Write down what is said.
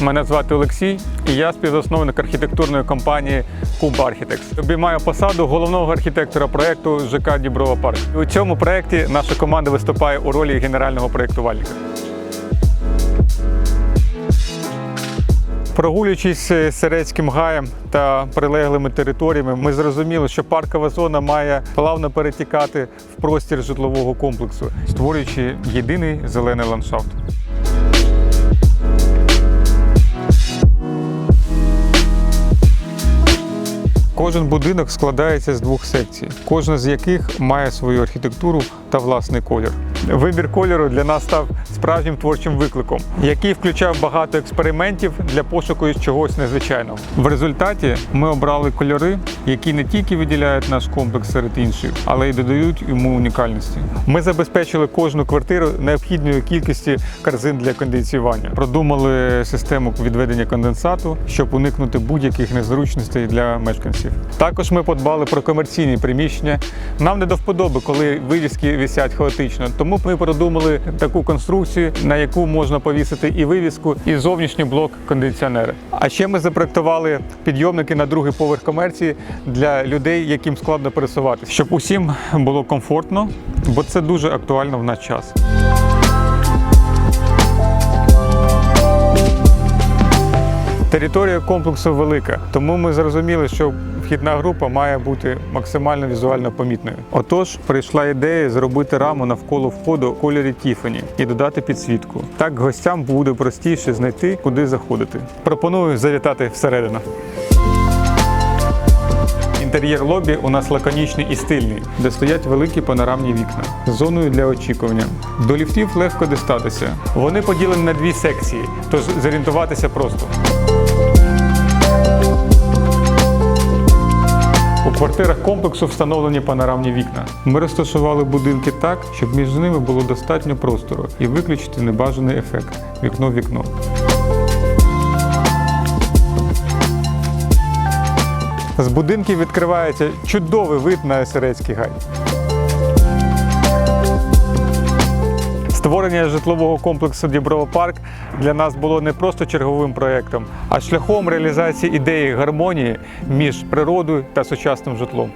Мене звати Олексій, і я співзасновник архітектурної компанії Куб Architects. Обіймаю посаду головного архітектора проекту ЖК Діброва Парк. У цьому проєкті наша команда виступає у ролі генерального проєктувальника. Прогулюючись е, Серецьким гаєм та прилеглими територіями, ми зрозуміли, що паркова зона має плавно перетікати в простір житлового комплексу, створюючи єдиний зелений ландшафт. Кожен будинок складається з двох секцій, кожна з яких має свою архітектуру та власний колір. Вибір кольору для нас став справжнім творчим викликом, який включав багато експериментів для пошуку чогось незвичайного. В результаті ми обрали кольори, які не тільки виділяють наш комплекс серед інших, але й додають йому унікальності. Ми забезпечили кожну квартиру необхідною кількістю корзин для кондиціювання. Продумали систему відведення конденсату, щоб уникнути будь-яких незручностей для мешканців. Також ми подбали про комерційні приміщення. Нам не до вподоби, коли вивіски висять хаотично. Тому ми продумали таку конструкцію, на яку можна повісити і вивіску, і зовнішній блок кондиціонера. А ще ми запроектували підйомники на другий поверх комерції для людей, яким складно пересуватися, щоб усім було комфортно, бо це дуже актуально в наш час. Територія комплексу велика, тому ми зрозуміли, що вхідна група має бути максимально візуально помітною. Отож, прийшла ідея зробити раму навколо входу в кольорі Тіфані і додати підсвітку. Так гостям буде простіше знайти, куди заходити. Пропоную завітати всередину. Інтер'єр лобі у нас лаконічний і стильний, де стоять великі панорамні вікна з зоною для очікування. До ліфтів легко дістатися. Вони поділені на дві секції, тож зорієнтуватися просто. У квартирах комплексу встановлені панорамні вікна. Ми розташували будинки так, щоб між ними було достатньо простору і виключити небажаний ефект вікно З будинків відкривається чудовий вид на Серецький гай. Створення житлового комплексу Дібровопарк для нас було не просто черговим проєктом, а шляхом реалізації ідеї гармонії між природою та сучасним житлом.